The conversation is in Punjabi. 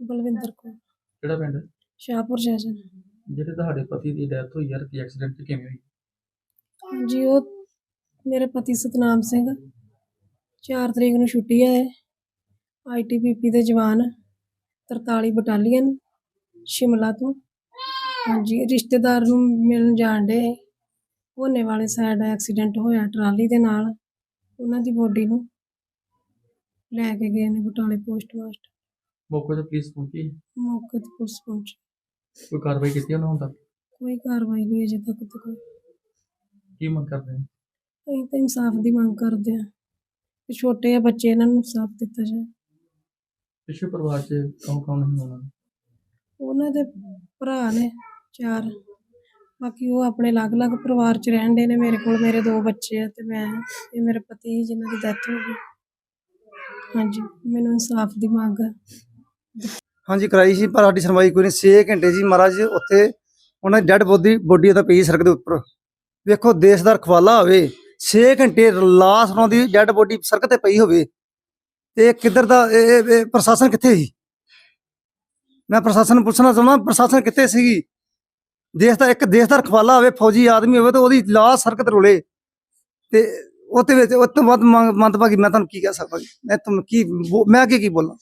ਬਲਵਿੰਦਰ ਕੌਰ। ਕਿਹੜਾ ਪਿੰਡ? ਹੈ? ਸ਼ਾਹਪੁਰ ਜੈਸਨ। ਜਿਹੜੇ ਤੁਹਾਡੇ ਪਤੀ ਦੀ ਡੈਥ ਹੋਈ ਯਾਰ ਕੀ ਐਕਸੀਡੈਂਟ ਚ ਕਿਵੇਂ ਹੋਈ? ਹਾਂਜੀ ਉਹ ਮੇਰੇ ਪਤੀ ਸਤਨਾਮ ਸਿੰਘ 4 ਤਰੀਕ ਨੂੰ ਛੁੱਟੀ ਆਏ ਆਈਟੀਬੀਪੀ ਦੇ ਜਵਾਨ 43 ਬਟਾਲੀਅਨ ਸ਼ਿਮਲਾ ਤੋਂ। ਹਾਂਜੀ ਰਿਸ਼ਤੇਦਾਰ ਨੂੰ ਮਿਲਣ ਜਾਣ ਦੇ ਹੋਨੇ ਵਾਲੇ ਸਾਈਡ ਐਕਸੀਡੈਂਟ ਹੋਇਆ ਟਰਾਲੀ ਦੇ ਨਾਲ। ਉਹਨਾਂ ਦੀ ਬੋਡੀ ਨੂੰ ਲੈ ਕੇ ਗਏ ਨੇ ਬਟਾਲੇ ਪੋਸਟਮਾਸਟਰ। ਮੌਕੇ ਤੇ ਪੁਲਿਸ ਪਹੁੰਚੀ ਮੌਕੇ ਤੇ ਪੁਲਿਸ ਪਹੁੰਚੀ। ਕੋਈ ਕਾਰਵਾਈ ਕੀਤੀ ਉਹਨਾਂ ਹੁਣ ਤੱਕ? ਕੋਈ ਕਾਰਵਾਈ ਨਹੀਂ ਅਜੇ ਤੱਕ ਤੇ ਕੋਈ। ਕੀ ਮੰਗ ਕਰਦੇ ਨੇ? ਅਸੀਂ ਤਾਂ ਇਨਸਾਫ ਦੀ ਮੰਗ ਕਰਦੇ ਹਾਂ ਕਿ ਛੋਟੇ ਆ ਬੱਚੇ ਇਹਨਾਂ ਨੂੰ ਇਨਸਾਫ ਦਿੱਤਾ ਜਾਏ ਪਿਛੇ ਪਰਿਵਾਰ ਚ ਕੌਣ ਕੌਣ ਨਹੀਂ ਉਹਨਾਂ ਨੂੰ ਉਹਨਾਂ ਦੇ ਭਰਾ ਨੇ ਚਾਰ। ਬਾਕੀ ਉਹ ਆਪਣੇ ਅਲੱਗ-ਅਲੱਗ ਪਰਿਵਾਰ 'ਚ ਰਹਿਣ ਦੇ ਨੇ। ਮੇਰੇ ਕੋਲ ਮੇਰੇ ਦੋ ਬੱਚੇ ਆ ਤੇ ਮੈਂ ਇਹ ਮੇਰੇ ਪਤੀ ਜਿਨ੍ਹਾਂ ਦੀ ਡੈਥ ਹੋ ਗਈ। ਹਾਂਜੀ ਮੈਨੂੰ ਇਨਸਾਫ ਦੀ ਮੰਗ ਹੈ ਹਾਂਜੀ, ਕਰਾਈ ਸੀ, ਪਰ ਸਾਡੀ ਸੁਣਵਾਈ ਕੋਈ ਨਹੀਂ। 6 ਘੰਟੇ ਜੀ ਮਹਾਰਾਜ, ਉੱਥੇ ਉਹਨਾਂ ਦੀ ਡੈਡ ਬੋਡੀ ਬੋਡੀ ਉਹਦਾ ਪਈ ਸੜਕ ਦੇ ਉੱਪਰ। ਵੇਖੋ, ਦੇਸ਼ ਦਾ ਰਖਵਾਲਾ ਹੋਵੇ 6 ਘੰਟੇ ਲਾਸ ਉਹਨਾਂ ਦੀ ਡੈਡ ਬੋਡੀ ਸੜਕ ਤੇ ਪਈ ਹੋਵੇ, ਤੇ ਕਿੱਧਰ ਦਾ, ਇਹ- ਪ੍ਰਸ਼ਾਸਨ ਕਿੱਥੇ ਸੀ? ਮੈਂ ਪ੍ਰਸ਼ਾਸਨ ਨੂੰ ਪੁੱਛਣਾ ਚਾਹੁੰਦਾ, ਪ੍ਰਸ਼ਾਸਨ ਕਿੱਥੇ ਸੀਗੀ? ਦੇਸ਼ ਦਾ, ਇੱਕ ਦੇਸ਼ ਦਾ ਰਖਵਾਲਾ ਹੋਵੇ, ਫੌਜੀ ਆਦਮੀ ਹੋਵੇ, ਤੇ ਉਹਦੀ ਲਾਸ ਸੜਕ ਤੇ ਰੁਲੇ। ਤੇ ਉਹਦੇ ਵਿੱਚ, ਉਹ ਤੋਂ ਵੱਧ ਮੰਦਭਾਗੀ ਮੈਂ ਤੁਹਾਨੂੰ ਕੀ ਕਹਿ ਸਕਦਾ? ਮੈਂ ਤੁਹਾਨੂੰ ਕੀ ਬੋ- ਮੈਂ ਅੱਗੇ ਕੀ ਬੋਲਾਂ?